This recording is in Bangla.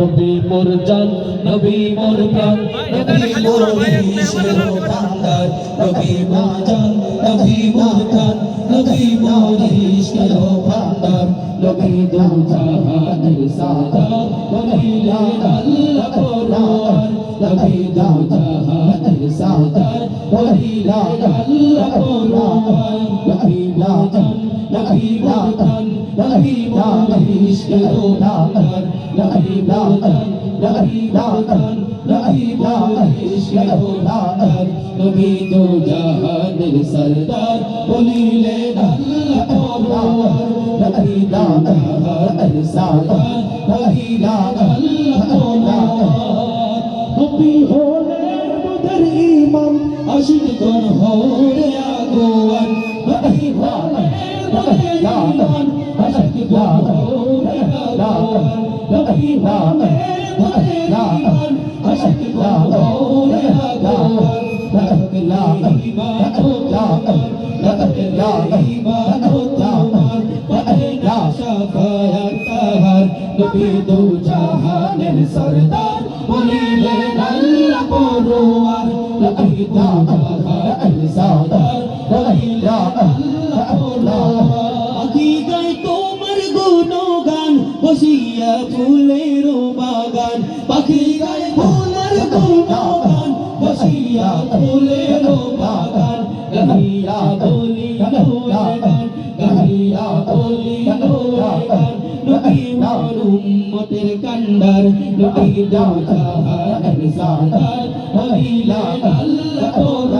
নবী মোর জান, নবী মোর প্রাণ, নবী মোর ইশকের ভান্ডার নবী মোর জান, নবী মোর প্রাণ, নবী মোর ইশকের ভান্ডার নবী দু জাহানের সাদার নবী আল্লাহ কোরআন, নবী দু জাহানের সাদার নবী আল্লাহ কোরআন, নবী লা জান নবী মোর প্রাণ নবী মোর ইশকের ভান্ডার নবী লা জান নবী লা জান নবী মোর ইশকের ভান্ডার নবী দু জাহানের সরদার বলিলে আল্লাহ কোরআন নবী লা জাহানের সাদার নবী লা আল্লাহ কোরআন নবী গণ হরে গণ হরে গণ হরে আগোয়ান লক লা ইমান লক লা ইমান লা শাফায়াত তাহার নবী দু জাহানের সরদার বলিলে আল্লাহ পরোয়ার নবী দু জাহানের সরদার বসিয়া ফুলের বাগান পাখি গায় ফুলের গুণগান, বসিয়া ফুলের বাগান, গাহিয়া বলি গান গাহিয়া বলি গান নবী মোর উম্মতের কান্ডার নবী জাহানের সাদার হইলা আল্লাহ পরওয়ার